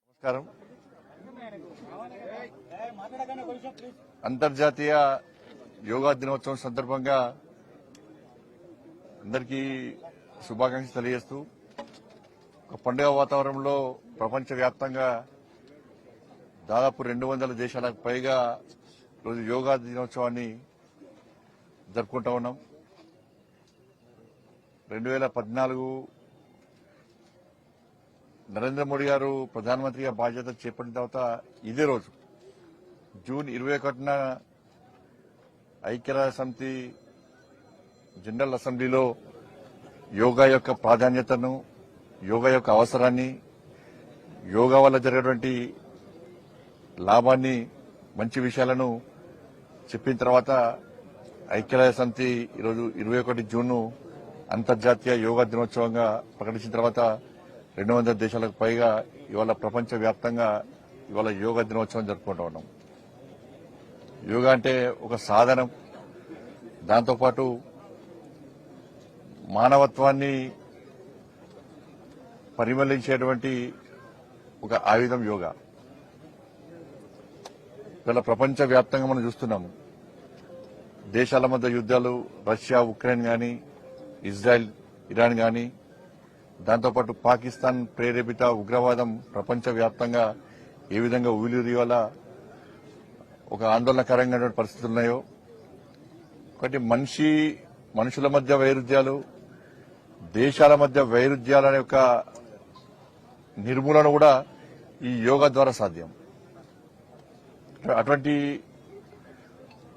నమస్కారం. అంతర్జాతీయ యోగా దినోత్సవం సందర్భంగా అందరికీ శుభాకాంక్షలు తెలియజేస్తూ ఒక పండుగ వాతావరణంలో ప్రపంచవ్యాప్తంగా దాదాపు రెండు వందల దేశాలకు పైగా రోజు యోగా దినోత్సవాన్ని జరుపుకుంటా ఉన్నాం. రెండు వేల పద్నాలుగు నరేంద్ర మోడీ గారు ప్రధానమంత్రిగా బాధ్యత చేపట్టిన తర్వాత ఇదే రోజు జూన్ ఇరవై ఒకటిన ఐక్యరాజ్య సమితి జనరల్ అసెంబ్లీలో యోగా యొక్క ప్రాధాన్యతను యోగా యొక్క అవసరాన్ని యోగా వల్ల జరిగేటువంటి లాభాన్ని మంచి విషయాలను చెప్పిన తర్వాత ఐక్యరాజ్య సమితి ఈరోజు ఇరవై ఒకటి జూన్ అంతర్జాతీయ యోగా దినోత్సవంగా ప్రకటించిన తర్వాత రెండు వందల దేశాలకు పైగా ఇవాళ ప్రపంచ వ్యాప్తంగా ఇవాళ యోగా దినోత్సవం జరుపుకుంటూ ఉన్నాం. యోగా అంటే ఒక సాధనం. దాంతోపాటు మానవత్వాన్ని పరిమళించేటువంటి ఒక ఆయుధం యోగా. ఇవాళ ప్రపంచ వ్యాప్తంగా మనం చూస్తున్నాము. దేశాల మధ్య యుద్ధాలు రష్యా ఉక్రెయిన్ కానీ ఇజ్రాయెల్ ఇరాన్ గాని దాంతోపాటు పాకిస్తాన్ ప్రేరేపిత ఉగ్రవాదం ప్రపంచవ్యాప్తంగా ఏ విధంగా ఊలిరియాల ఒక ఆందోళనకరంగా పరిస్థితులు ఉన్నాయో ఒకటి మనిషి మనుషుల మధ్య వైరుధ్యాలు దేశాల మధ్య వైరుధ్యాల యొక్క నిర్మూలన కూడా ఈ యోగా ద్వారా సాధ్యం. అటువంటి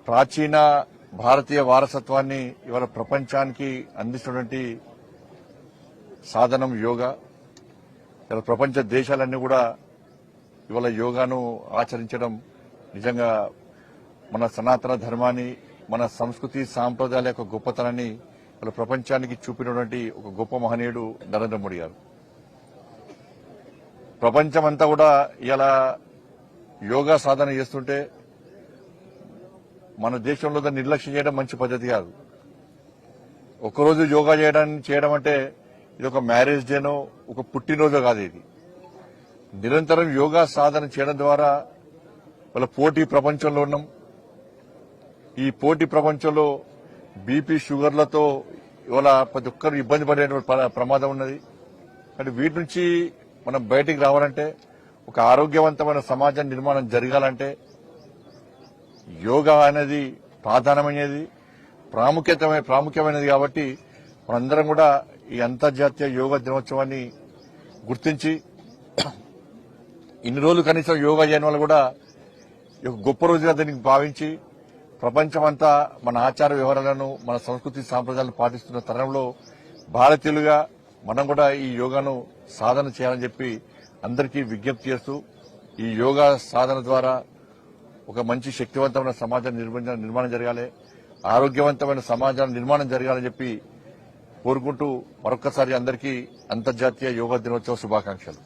ప్రాచీన భారతీయ వారసత్వాన్ని ఇవాళ ప్రపంచానికి అందిస్తున్నటువంటి సాధనం యోగా. ఇలా ప్రపంచ దేశాలన్నీ కూడా ఇవాళ యోగాను ఆచరించడం నిజంగా మన సనాతన ధర్మాన్ని మన సంస్కృతి సాంప్రదాయాల యొక్క గొప్పతనాన్ని ఇలా ప్రపంచానికి చూపినటువంటి ఒక గొప్ప మహనీయుడు నరేంద్ర మోడీ గారు. ప్రపంచమంతా కూడా ఇలా యోగా సాధన చేస్తుంటే మన దేశంలో దాన్ని నిర్లక్ష్యం చేయడం మంచి పద్ధతి కాదు. ఒకరోజు యోగా చేయడానికి చేయడం అంటే ఇది ఒక మ్యారేజ్ డేనో ఒక పుట్టినరోజు కాదు ఇది. నిరంతరం యోగా సాధన చేయడం ద్వారా వాళ్ళ పోటీ ప్రపంచంలో ఉన్నాం. ఈ పోటీ ప్రపంచంలో బీపీ షుగర్లతో ఇవాళ ప్రతి ఒక్కరు ఇబ్బంది పడేటువంటి ప్ర- ప్రమాదం ఉన్నది. అంటే వీటి నుంచి మనం బయటికి రావాలంటే ఒక ఆరోగ్యవంతమైన సమాజం నిర్మాణం జరగాలంటే యోగా అనేది ప్రాధాన్యమైనది ప్రాముఖ్యత ప్రాముఖ్యమైనది కాబట్టి మనందరం కూడా ఈ అంతర్జాతీయ యోగా దినోత్సవాన్ని గుర్తించి ఇన్ని రోజులు కనీసం యోగా చేయని వాళ్ళు కూడా ఈ యొక్క గొప్ప రోజుగా దీనికి భావించి ప్రపంచమంతా మన ఆచార వ్యవహారాలను మన సంస్కృతి సాంప్రదాయాలను పాటిస్తున్న తరుణంలో భారతీయులుగా మనం కూడా ఈ యోగాను సాధన చేయాలని చెప్పి అందరికీ విజ్ఞప్తి చేస్తూ ఈ యోగా సాధన ద్వారా ఒక మంచి శక్తివంతమైన సమాజం నిర్మాణం జరగాలి. ఆరోగ్యవంతమైన సమాజం నిర్మాణం జరగాలని చెప్పి కోరుకుంటూ మరొక్కసారి అందరికీ అంతర్జాతీయ యోగా దినోత్సవ శుభాకాంక్షలు.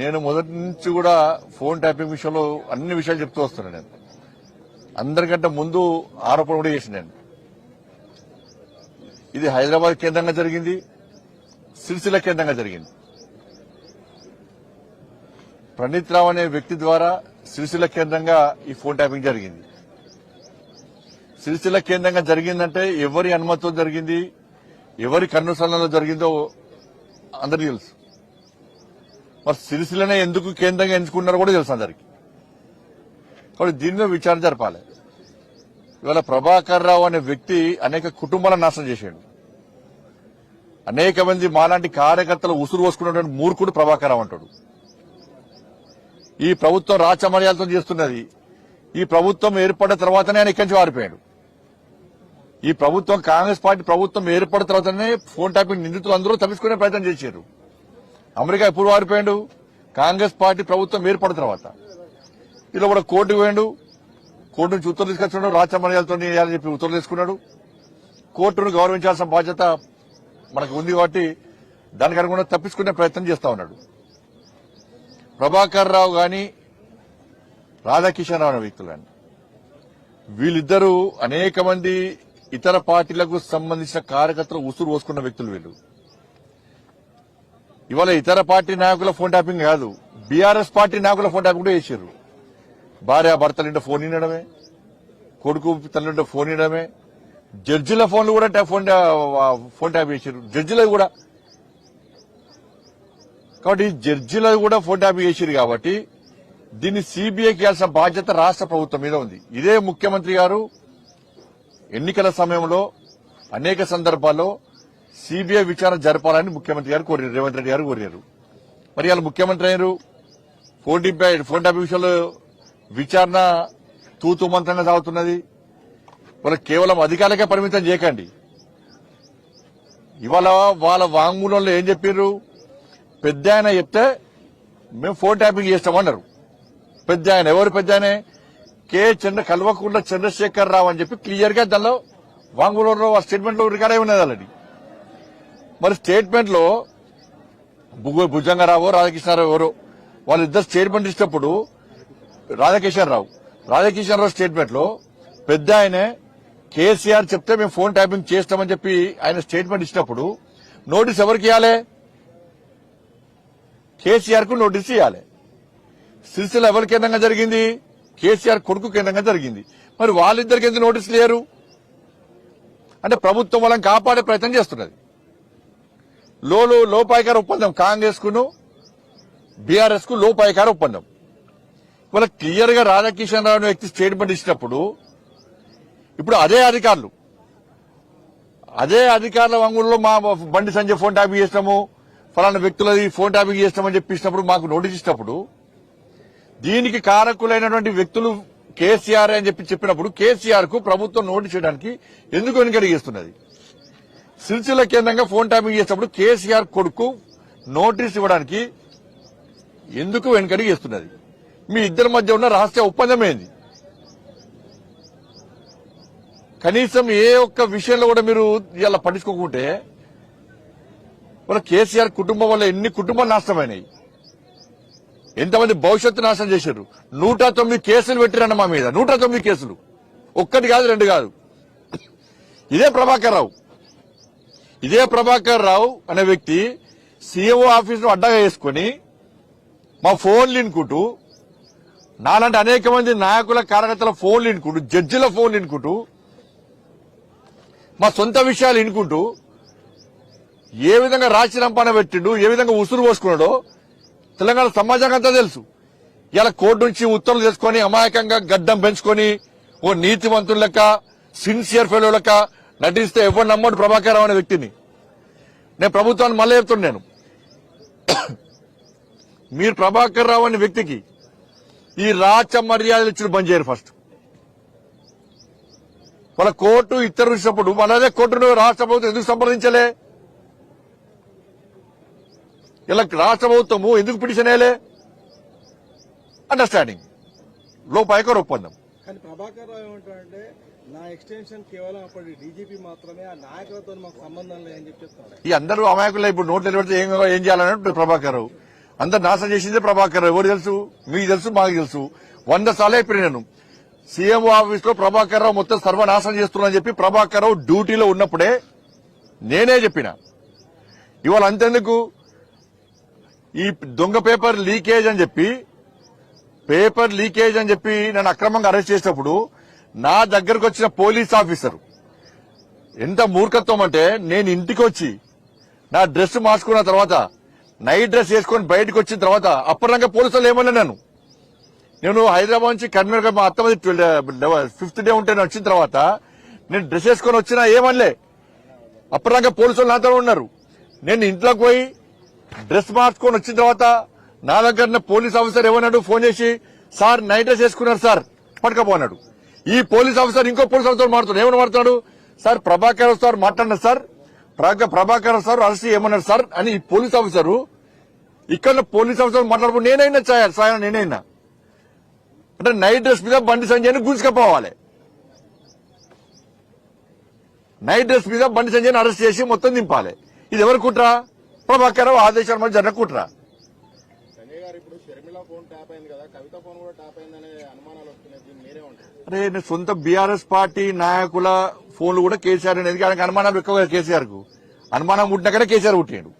నేను మొదటి నుంచి కూడా ఫోన్ ట్యాపింగ్ విషయంలో అన్ని విషయాలు చెప్తూ వస్తున్నాను నేను. అందరికంటే ముందు ఆరోపణ కూడా చేసిన నేను. ఇది హైదరాబాద్ కేంద్రంగా జరిగింది సిరిసిల్ల కేంద్రంగా జరిగింది. ప్రణీత్ రావు అనే వ్యక్తి ద్వారా సిరిసిల్ల కేంద్రంగా ఈ ఫోన్ ట్యాపింగ్ జరిగింది. సిరిసిల్ల కేంద్రంగా జరిగిందంటే ఎవరి అనుమతితో జరిగింది? ఎవరి కన్నుసరణలో జరిగిందో అందరికీ తెలుసు. మరి సిరిసిల్లనే ఎందుకు కేంద్రంగా ఎంచుకున్నారో కూడా తెలుసు అందరికి. కాబట్టి దీని మీద విచారణ జరపాలి. ఇవాళ ప్రభాకర్ రావు అనే వ్యక్తి అనేక కుటుంబాలను నాశనం చేశాడు అనేక మంది మాలాంటి కార్యకర్తలు ఉసురు పోసుకున్నటువంటి మూర్ఖుడు ప్రభాకర్ రావు అంటాడు. ఈ ప్రభుత్వం రాచమర్యాలతో చేస్తున్నది. ఈ ప్రభుత్వం ఏర్పడిన తర్వాతనే ఆయన ఇక్కడి నుంచి వారిపోయాడు. ఈ ప్రభుత్వం కాంగ్రెస్ పార్టీ ప్రభుత్వం ఏర్పడిన తర్వాతనే ఫోన్ ట్యాపింగ్ నిందితులు అందరూ తప్పించుకునే ప్రయత్నం చేశారు. అమెరికా ఎప్పుడు వారిపోయాడు? కాంగ్రెస్ పార్టీ ప్రభుత్వం ఏర్పడిన తర్వాత. ఇలా కూడా కోర్టుకు పోయాడు. కోర్టు నుంచి ఉత్తర్వులు తీసుకొచ్చున్నాడు రాచమర్యాలతో చేయాలని చెప్పి ఉత్తర్వులు తీసుకున్నాడు. కోర్టును గౌరవించాల్సిన బాధ్యత మనకు ఉంది కాబట్టి దానికి అనుగుణంగా తప్పించుకునే ప్రయత్నం చేస్తా ఉన్నాడు. ప్రభాకర్ రావు గాని రాధాకిషన్ రావు అనే వ్యక్తులు వీళ్ళిద్దరూ అనేక మంది ఇతర పార్టీలకు సంబంధించిన కార్యకర్తలు ఉసురు పోసుకున్న వ్యక్తులు వీళ్ళు. ఇవాళ ఇతర పార్టీ నాయకుల ఫోన్ ట్యాపింగ్ కాదు బీఆర్ఎస్ పార్టీ నాయకుల ఫోన్ ట్యాపింగ్ కూడా చేశారు భార్య భర్తలుంటే ఫోన్ వినడమే కొడుకు తల్లింటే ఫోన్ ఇనడమే జడ్జిల ఫోన్లు కూడా ఫోన్ ఫోన్ ట్యాప్ చేశారు జడ్జిల కూడా కాబట్టి జడ్జిలో కూడా ఫోటాపీ చేసిరు కాబట్టి దీన్ని సిబిఐకి ఇవ్వాల్సిన బాధ్యత రాష్ట్ర ప్రభుత్వం మీద ఉంది. ఇదే ముఖ్యమంత్రి గారు ఎన్నికల సమయంలో అనేక సందర్భాల్లో సిబిఐ విచారణ జరపాలని ముఖ్యమంత్రి గారు కోరారు రేవంత్ రెడ్డి గారు కోరారు మరి వాళ్ళు ముఖ్యమంత్రి అయ్యారు ఫోన్ టిప్ ఫోన్ ట్యాప్ విషయంలో విచారణ తూతు మంత్రంగా సాగుతున్నది. వాళ్ళ కేవలం అధికారులకే పరిమితం చేయకండి. ఇవాళ వాళ్ళ వాంగ్మూలంలో ఏం చెప్పారు పెద్ద ఆయన చెప్తే మేము ఫోన్ ట్యాపింగ్ చేస్తామన్నారు పెద్ద ఆయన ఎవరు పెద్ద ఆయన? కే చంద్ర కల్వకుంట్ల చంద్రశేఖర్ రావు అని చెప్పి క్లియర్గా దానిలో వాంగ్మూలంలో ఆ స్టేట్మెంట్లో రికార్డ్ అయి ఉన్నది ఆల్రెడీ. మరి స్టేట్మెంట్లో భుజ- భుజంగరావు రాధాకృష్ణారావు ఎవరు వాళ్ళిద్దరు స్టేట్మెంట్ ఇచ్చినప్పుడు రాధాకిషన్ రావు రాధాకిషన్ రావు స్టేట్మెంట్లో పెద్ద ఆయనే కేసీఆర్ చెప్తే మేము ఫోన్ ట్యాపింగ్ చేస్తామని చెప్పి ఆయన స్టేట్మెంట్ ఇచ్చినప్పుడు నోటీస్ ఎవరికి ఇవ్వాలి? కేసీఆర్కు నోటీస్ ఇవ్వాలి సిరిసిల్ల ఎవరి కేంద్రంగా జరిగింది? కేసీఆర్ కొడుకు కేంద్రంగా జరిగింది. మరి వాళ్ళిద్దరికి ఎందుకు నోటీస్ లేరు అంటే ప్రభుత్వం వాళ్ళని కాపాడే ప్రయత్నం చేస్తున్నది. లోలో లోపాయకార ఒప్పందం కాంగ్రెస్ కును బీఆర్ఎస్కు లోపాయకార ఒప్పందం. ఇవాళ క్లియర్గా రాధాకిషన్ రావు వ్యక్తి స్టేట్మెంట్ ఇచ్చినప్పుడు ఇప్పుడు అదే అధికారులు. అదే అధికారుల వంగుల్లో మా బండి సంజయ్ ఫోన్ ట్యాప్ చేసినాము. ఫలానా వ్యక్తులది ఫోన్ ట్యాపింగ్ చేస్తామని చెప్పినప్పుడు మాకు నోటీస్ ఇచ్చినప్పుడు దీనికి కారకులైనటువంటి వ్యక్తులు కేసీఆర్ అని చెప్పి చెప్పినప్పుడు కేసీఆర్కు ప్రభుత్వం నోటీస్ చేయడానికి ఎందుకు వెనుకడిగేస్తున్నది సిరిసిల్ల కేంద్రంగా ఫోన్ ట్యాపింగ్ చేసినప్పుడు కేసీఆర్ కొడుకు నోటీస్ ఇవ్వడానికి ఎందుకు వెనుకడిగేస్తున్నది మీ ఇద్దరి మధ్య ఉన్న రహస్య ఒప్పందమేంది కనీసం ఏ ఒక్క విషయంలో కూడా మీరు ఇలా పట్టించుకోకుంటే మన కేసీఆర్ కుటుంబం వల్ల ఎన్ని కుటుంబాలు నాశనమైనాయి? ఎంతమంది భవిష్యత్తు నాశనం చేశారు? నూట తొమ్మిది కేసులు పెట్టిరన్న మా మీద. నూట తొమ్మిది కేసులు. ఒక్కటి కాదు రెండు కాదు. ఇదే ప్రభాకర్ రావు. ఇదే ప్రభాకర్ రావు అనే వ్యక్తి సీఎంఓ ఆఫీస్ను అడ్డగా వేసుకుని మా ఫోన్లు ఇనుకుంటూ నాలాంటి అనేక మంది నాయకుల కార్యకర్తల ఫోన్లు ఇనుకుంటూ జడ్జిల ఫోన్లు ఇనుకుంటూ మా సొంత విషయాలు ఇనుకుంటూ ఏ విధంగా రాచి రంపాన పెట్టిండు ఏ విధంగా ఉసురు పోసుకున్నాడో తెలంగాణ సమాజానికి అంతా తెలుసు. ఇలా కోర్టు నుంచి ఉత్తర్వులు చేసుకొని అమాయకంగా గడ్డం పెంచుకొని ఓ నీతివంతుల లెక్క సిన్సియర్ ఫెలో లెక్క నటిస్తే ఎవరు నమ్మడు ప్రభాకర్ రావు అనే వ్యక్తిని. నేను ప్రభుత్వాన్ని మళ్ళీ చెప్తున్నాను నేను. మీరు ప్రభాకర్ రావు అనే వ్యక్తికి ఈ రాచ మర్యాదలు ఇచ్చిన బంద్ చేయరు ఫస్ట్. వాళ్ళ కోర్టు ఇతరు ఇచ్చినప్పుడు మన అదే కోర్టును రాష్ట్ర ప్రభుత్వం ఎందుకు సంప్రదించలే? ఇలా రాష్ట్ర ప్రభుత్వము ఎందుకు పిటిషన్ వేయలే అండర్స్టాండింగ్ లోపాయకర ఒప్పందం కానీ ప్రభాకర్ రావు ఏమంటాడంటే నా ఎక్స్టెన్షన్ కేవలం అప్పటి డీజీపీ మాత్రమే ఆ నాయకులతో మాకు సంబంధం లేదని చెప్పి ఈ అందరూ అమాయకులు ఇప్పుడు నోట్లు నిలబడితే ఏం ఏం చేయాలని ప్రభాకర్ రావు. అందరు నాశనం చేసిందే ప్రభాకర్ రావు. ఎవరు తెలుసు? మీకు తెలుసు మాకు తెలుసు. వంద సార్లు అయిపోయి నేను. సీఎం ఆఫీస్లో ప్రభాకర్ రావు మొత్తం సర్వనాశనం చేస్తున్నా చెప్పి ప్రభాకర్ రావు డ్యూటీలో ఉన్నప్పుడే నేనే చెప్పిన. ఇవాళ అంతెందుకు? ఈ దొంగ పేపర్ లీకేజ్ అని చెప్పి పేపర్ లీకేజ్ అని చెప్పి నన్ను అక్రమంగా అరెస్ట్ చేసినప్పుడు నా దగ్గరకు వచ్చిన పోలీస్ ఆఫీసర్ ఎంత మూర్ఖత్వం అంటే నేను ఇంటికి వచ్చి నా డ్రెస్ మార్చుకున్న తర్వాత నైట్ డ్రెస్ వేసుకొని బయటకు వచ్చిన తర్వాత అప్పటిదాకా పోలీసులు ఏమన్నా నేను నేను హైదరాబాద్ నుంచి కన్వీనర్ మా అత్తమది ఫిఫ్త్ డే ఉంటే వచ్చిన తర్వాత నేను డ్రెస్ వేసుకొని వచ్చినా ఏమనలే. అప్పటిదాకా వాళ్ళు నాతో ఉన్నారు. నేను ఇంట్లోకి పోయి డ్రెస్ మార్చుకొని వచ్చిన తర్వాత నా దగ్గర పోలీస్ ఆఫీసర్ ఏమన్నాడు ఫోన్ చేసి సార్ నైట్ డ్రెస్ వేసుకున్నారు సార్. పట్టుకపోన్నాడు ఈ పోలీస్ ఆఫీసర్ ఇంకో పోలీస్ ఆఫీసర్ మాట్లాడు ఏమని మాట్లాడు? సార్ ప్రభాకర్ సార్ మాట్లాడినారు సార్. ప్రభాకర్ సార్ అరెస్ట్ ఏమన్నారు సార్. అని ఈ పోలీస్ ఆఫీసరు ఇక్కడ పోలీస్ ఆఫీసర్ మాట్లాడుకుంటూ నేనైనా సాయం సాయం నేనైనా. అంటే నైట్ డ్రెస్ మీద బండి సంజయ్ని గుంజుకపోవాలి. నైట్ డ్రెస్ మీద బండి సంజయ్ని అరెస్ట్ చేసి మొత్తం దింపాలి. ఇది ఎవరు కుట్రా? ప్రభాకర్ రావు ఆదేశాల మధ్య జరిగిన కుట్ర సంజయ్ గారు ఇప్పుడు షర్మిల ఫోన్ ట్యాప్ అయింది కదా కవిత ఫోన్ కూడా ట్యాప్ అయిందనే అనుమానాలు వస్తున్నాయి దీన్ని మీరే ఉంటారు అరే నేను సొంత బీఆర్ఎస్ పార్టీ నాయకుల ఫోన్లు కూడా కేసీఆర్ అనేది ఆయనకు అనుమానం ఎక్కువ కేసీఆర్కు అనుమానం పుట్టినాకనే కేసీఆర్ పుట్టాడు.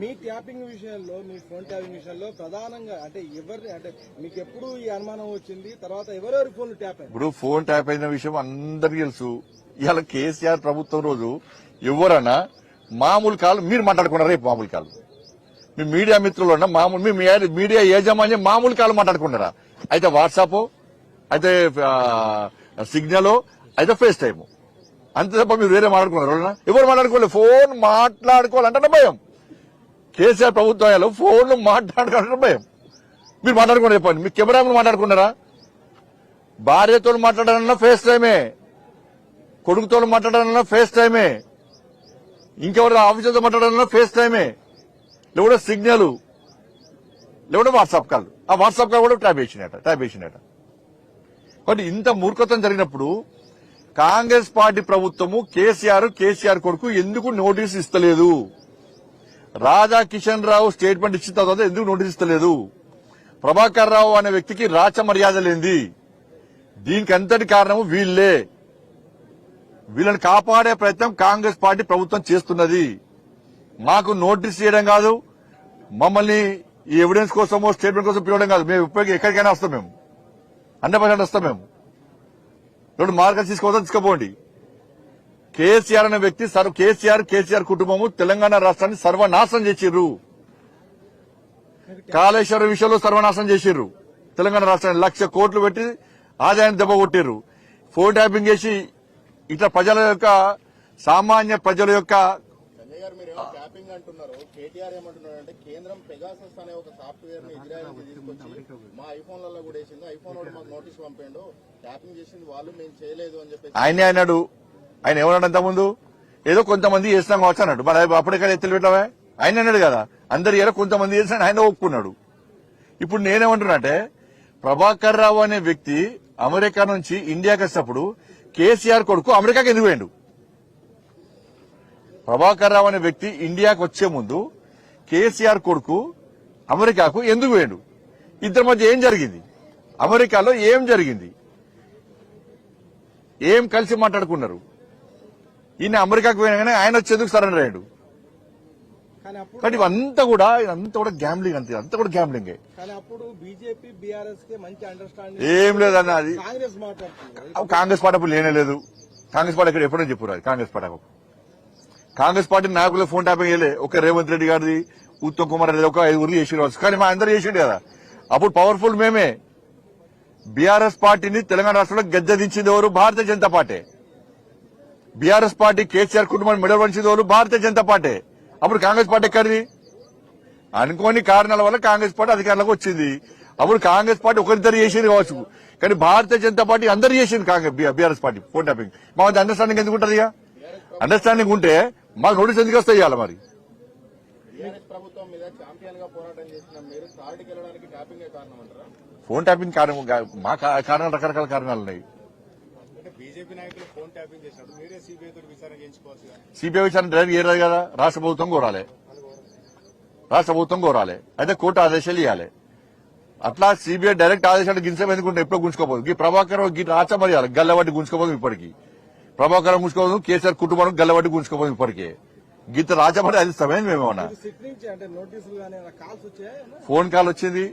మీ ట్యాపింగ్ విషయంలో మీ ఫోన్ ట్యాపింగ్ విషయంలో ప్రధానంగా అంటే ఎవరిని అంటే మీకు ఎప్పుడు ఈ అనుమానం వచ్చింది? తర్వాత ఎవరెవరి ఫోన్లు ట్యాప్ ఇప్పుడు ఫోన్ ట్యాప్ అయిన విషయం అందరికీ తెలుసు. ఇవాళ కేసీఆర్ ప్రభుత్వం రోజు ఎవరన్నా మామూలు కాలు మీరు మాట్లాడుకున్నారు? రేపు మామూలు కాలు మీ మీడియా మిత్రులు ఉన్న మామూలు మీ మీడియా యాజమాన్యం మామూలు కాలు మాట్లాడుకున్నారా? అయితే వాట్సాప్ అయితే సిగ్నల్ అయితే ఫేస్ టైము అంతే తప్ప మీరు వేరే మాట్లాడుకున్నారు ఎవరు మాట్లాడుకోలేదు? ఫోన్ మాట్లాడుకోవాలంటే భయం. కేసీఆర్ ప్రభుత్వాలు ఫోన్లు మాట్లాడుకోవాలంటే భయం. మీరు మాట్లాడుకునే చెప్పండి. మీ కెమెరా మాట్లాడుకున్నారా? భార్యతో మాట్లాడాలన్నా ఫేస్ టైమే కొడుకుతో మాట్లాడాలన్నా ఫేస్ టైమే ఇంకెవరు ఆఫీసర్తో మాట్లాడాలన్నా ఫేస్ టైమే లేకపోతే సిగ్నల్ లేకపోతే వాట్సాప్ కాల్ ఆ వాట్సాప్ కాల్ కూడా ట్యాప్ వేసినట ట్యాప్ వేసినట కాబట్టి ఇంత మూర్ఖత్వం జరిగినప్పుడు కాంగ్రెస్ పార్టీ ప్రభుత్వము కేసీఆర్ కేసీఆర్ కొడుకు ఎందుకు నోటీస్ ఇస్తలేదు? రాజా కిషన్ రావు స్టేట్మెంట్ ఇచ్చిన తర్వాత ఎందుకు నోటీస్ ఇస్తలేదు? ప్రభాకర్ రావు అనే వ్యక్తికి రాచ మర్యాద లేనిది. దీనికి అంతటి కారణము వీళ్ళే వీళ్ళని కాపాడే ప్రయత్నం కాంగ్రెస్ పార్టీ ప్రభుత్వం చేస్తున్నది. మాకు నోటీస్ చేయడం కాదు. మమ్మల్ని ఈ ఎవిడెన్స్ కోసమో స్టేట్మెంట్ కోసం పిలవడం కాదు. మేము ఇప్పటికీ ఎక్కడికైనా వస్తాం మేము. హండ్రెడ్ పర్సెంట్ వస్తాం మేము. రెండు మార్గం తీసుకోవద్దని తీసుకుపోండి. కేసీఆర్ అనే వ్యక్తి సర్వ కేసీఆర్ కేసీఆర్ కుటుంబము తెలంగాణ రాష్ట్రాన్ని సర్వనాశనం చేసిర్రు. కాళేశ్వరం విషయంలో సర్వనాశనం చేసిర్రు. తెలంగాణ రాష్ట్రాన్ని లక్ష కోట్లు పెట్టి ఆదాయాన్ని దెబ్బ కొట్టిర్రు. ఫోన్ ట్యాపింగ్ చేసి ఇట్లా ప్రజల యొక్క సామాన్య ప్రజల యొక్క సంజయ్ గారు మీరు ఏమో ట్యాపింగ్ అంటున్నారు. కేటీఆర్ ఏమంటున్నారు అంటే కేంద్రం పెగాసస్ అనే ఒక సాఫ్ట్వేర్ని ఇజ్రాయెల్కి తీసుకొచ్చి మా ఐఫోన్లలో కూడా వేసింది ఐఫోన్ వాడు మాకు నోటీస్ పంపిండు. ట్యాపింగ్ చేసింది వాళ్ళు మేము చేయలేదు అని చెప్పేసి ఆయనే అన్నాడు. ఆయన ఏమన్నాడు అంతకుముందు? ఏదో కొంతమంది చేసినాం కావచ్చు అన్నాడు. మరి అప్పుడే కదా ఎత్తులు పెట్టావే? ఆయన అన్నాడు కదా. అందరు ఏదో కొంతమంది చేసిన ఆయన ఒప్పుకున్నాడు. ఇప్పుడు నేనేమంటున్నాటే ప్రభాకర్ రావు అనే వ్యక్తి అమెరికా నుంచి ఇండియాకి వచ్చినప్పుడు కేసీఆర్ కొడుకు అమెరికాకి ఎందుకు పోయిండు? ప్రభాకర్ రావు అనే వ్యక్తి ఇండియాకు వచ్చే ముందు కేసీఆర్ కొడుకు అమెరికాకు ఎందుకు పోయిండు? ఇద్దరి మధ్య ఏం జరిగింది? అమెరికాలో ఏం జరిగింది? ఏం కలిసి మాట్లాడుకున్నారు? ఈయన అమెరికాకు పోయినా ఆయన వచ్చేందుకు సరెండర్ అయ్యాడు? కానీ ఇవంతా కూడా ఇదంతా కూడా గ్యాంబ్లింగ్ అంతే అంతా కూడా గ్యాంబ్లింగే కానీ అప్పుడు బీజేపీ బీఆర్ఎస్కి మంచి అండర్స్టాండింగ్ ఏం లేదన్న అది. కాంగ్రెస్ పార్టీ అప్పుడు లేనే లేదు. కాంగ్రెస్ పార్టీ ఇక్కడ ఎప్పుడో చెప్పారు అది కాంగ్రెస్ పార్టీ అప్పుడు. కాంగ్రెస్ పార్టీ నాయకులు ఫోన్ ట్యాపింగ్ చేయలే. ఒక రేవంత్ రెడ్డి గారిది ఉత్తమ్ కుమార్ రెడ్డి ఒక ఐదుగురు చేసి కానీ మా అందరు చేసిండు కదా. అప్పుడు పవర్ఫుల్ మేమే. బీఆర్ఎస్ పార్టీని తెలంగాణ రాష్ట్రంలో గద్దెదించింది ఎవరు? Bharatiya Janata party. BRS party KCR కుటుంబాన్ని మెడల్ వంచింది ఎవరు? భారతీయ జనతా పార్టీ. అప్పుడు కాంగ్రెస్ పార్టీ ఎక్కడిది? అనుకోని కారణాల వల్ల కాంగ్రెస్ పార్టీ అధికారంలోకి వచ్చింది. అప్పుడు కాంగ్రెస్ పార్టీ ఒకరిద్దరు చేసింది కావచ్చు. కానీ భారతీయ జనతా పార్టీ అందరు చేసింది Congress BRS party phone tapping మా అండర్స్టాండింగ్ ఎందుకు ఉంటుంది అండర్స్టాండింగ్ ఉంటే మాకు నోటీస్ ఎందుకు వస్తాయి ఇవాళ మరి? ఫోన్ ట్యాపింగ్ కారణం మా కారణాలు రకరకాల కారణాలు ఉన్నాయి. బీజేపీ నాయకులు ఫోన్ ట్యాపింగ్ చేసినప్పుడు మీరే సిబిఐ తోటి విచారణ చేయించుకోవచ్చు కదా సిబిఐ విచారణ డైరెక్ట్ చేయలేదు కదా? రాష్ట్ర ప్రభుత్వం కోరాలి. రాష్ట్ర ప్రభుత్వం కోరాలి. అయితే కోర్టు ఆదేశాలు ఇవ్వాలి అట్లా సిబిఐ డైరెక్ట్ ఆదేశాలు గింసం ఎందుకుంటే ఎప్పుడో గుంజుకోపోదు ఈ ప్రభాకర్ గీ రాచ మర్యాద గల్లవడ్డి గుంజుకోపోదు ఇప్పటికి. ప్రభాకర్ గుంజుకోదు కేసీఆర్ కుటుంబం గల్లవడ్డి గుంజుకోపోదు ఇప్పటికే. గీత రాజమరి అది సమయం మేమేమన్నా ఫోన్ కాల్ వచ్చింది.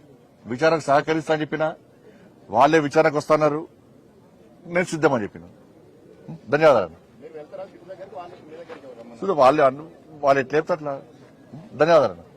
విచారణకు సహకరిస్తా అని చెప్పిన. వాళ్ళే విచారణకు వస్తున్నారు. నేను సిద్ధమని చెప్పిన. ధన్యవాదాలు. చూడు వాళ్ళు అన్ను వాళ్ళు ఎట్లా చెప్తే అట్లా? ధన్యవాదాలు.